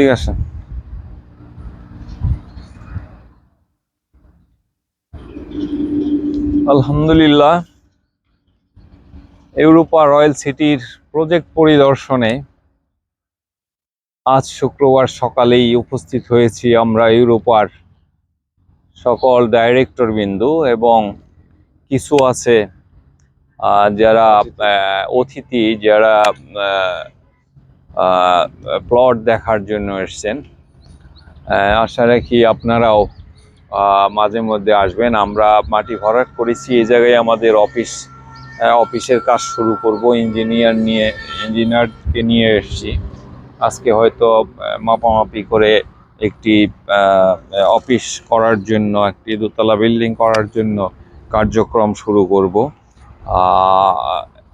ঠিক আছে। আলহামদুলিল্লাহ, ইউরোপা রয়্যাল সিটির প্রজেক্ট পরিদর্শনে আজ শুক্রবার সকালেই উপস্থিত হয়েছি আমরা ইউরোপার সকল ডাইরেক্টর বিন্দু এবং কিছু আছে যারা অতিথি, যারা প্লট দেখার জন্য এসছেন। আশা রাখি আপনারাও মাঝে মধ্যে আসবেন। আমরা মাটি ভরাট করেছি এই জায়গায় আমাদের অফিস অফিসের কাজ শুরু করব। ইঞ্জিনিয়ার নিয়ে, ইঞ্জিনিয়ারকে নিয়ে এসেছি। আজকে হয়তো মাপামাপি করে একটি অফিস করার জন্য, একটি দোতলা বিল্ডিং করার জন্য কার্যক্রম শুরু করব।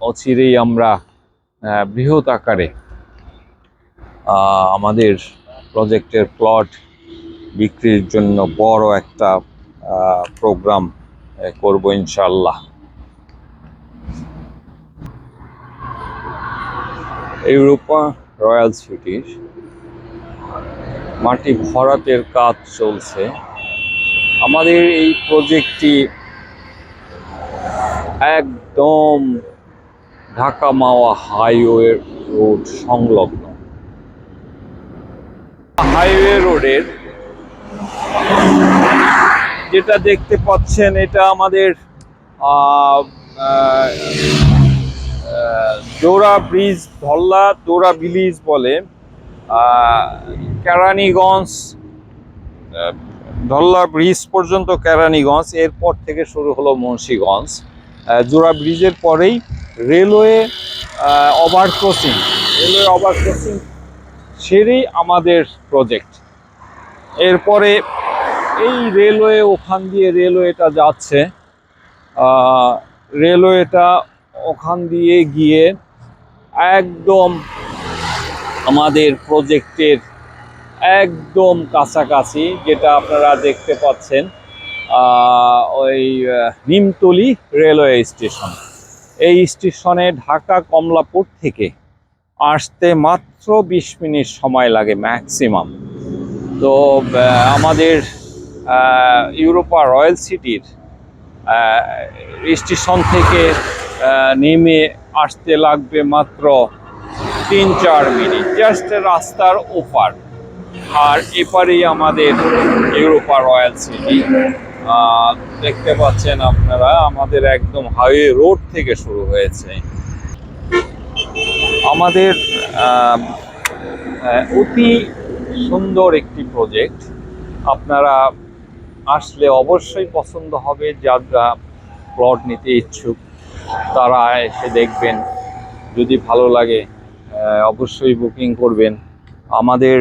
অচিরেই আমরা বৃহৎ আকারে আমাদের প্রজেক্টের প্লট বিক্রির জন্য বড় একটা প্রোগ্রাম করব ইনশাল্লাহ ইউরোপা রয়্যাল সিটির মাটি ভরাটের কাজ চলছে। আমাদের এই প্রজেক্টটি একদম ঢাকা মাওয়া হাইওয়ে রোড সংলগ্ন। হাইওয়ে রোডের, যেটা দেখতে পাচ্ছেন এটা আমাদের দোরা ব্রিজ ধল্লা দোরা ব্রিজ বলে কেরানীগঞ্জ ধল্লা ব্রিজ পর্যন্ত কেরানীগঞ্জ, এরপর থেকে শুরু হলো মুন্সীগঞ্জ। জোড়া ব্রিজের পরেই railway over crossing railway over crossing সেরেই আমাদের প্রজেক্ট এরপরে এই রেলওয়ে ওখান দিয়ে রেলওয়েটা যাচ্ছে। রেলওয়েটা ওখান দিয়ে গিয়ে একদম আমাদের প্রজেক্টের একদম কাছাকাছি, যেটা আপনারা দেখতে পাচ্ছেন ওই নিমতলি রেলওয়ে স্টেশন এই স্টেশনে ঢাকা কমলাপুর থেকে। আসতে মাত্র বিশ মিনিট সময় লাগে ম্যাক্সিমাম তো আমাদের ইউরোপা রয়্যাল সিটির স্টেশন থেকে নেমে আসতে লাগবে মাত্র তিন চার মিনিট। জাস্ট রাস্তার ওপার। আর এপারেই আমাদের ইউরোপা রয়্যাল সিটি। দেখতে পাচ্ছেন আপনারা, আমাদের একদম হাইওয়ে রোড থেকে শুরু হয়েছে। আমাদের অতি সুন্দর একটি প্রজেক্ট আপনারা আসলে অবশ্যই পছন্দ হবে যারা প্লট নিতে ইচ্ছুক। তারা এসে দেখবেন, যদি ভালো লাগে অবশ্যই বুকিং করবেন। আমাদের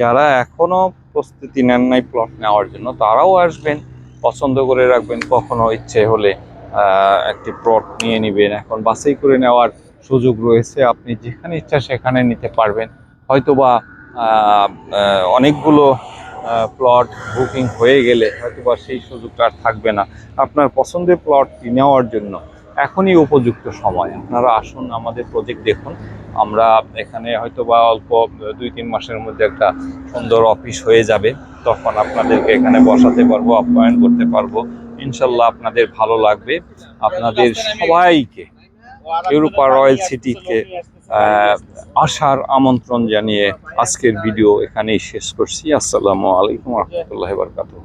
যারা এখনও প্রস্তুতি নেন নাই প্লট নেওয়ার জন্য, তারাও আসবেন। পছন্দ করে রাখবেন, কখনো ইচ্ছে হলে একটি প্লট নিয়ে নেবেন। এখন বাসেই করে নেওয়ার সুযোগ রয়েছে, আপনি যেখানে ইচ্ছা সেখানে নিতে পারবেন। হয়তোবা অনেকগুলো প্লট বুকিং হয়ে গেলে হয়তোবা সেই সুযোগটা আর থাকবে না। আপনার পছন্দের প্লটটি নেওয়ার জন্য এখনই উপযুক্ত সময়। আপনারা আসুন আমাদের প্রজেক্ট দেখুন। আমরা এখানে হয়তোবা অল্প দুই তিন মাসের মধ্যে একটা সুন্দর অফিস হয়ে যাবে। তখন আপনাদেরকে এখানে বসাতে পারব আপ্যায়ন করতে পারব। ইনশাল্লাহ আপনাদের ভালো লাগবে। আপনাদের সবাইকে ইউরোপা রয়্যাল আহ, আসার আমন্ত্রণ জানিয়ে আজকের ভিডিও এখানেই শেষ করছি। আসসালামু আলাইকুম রহমতুল্লাহ বারকাতুহ।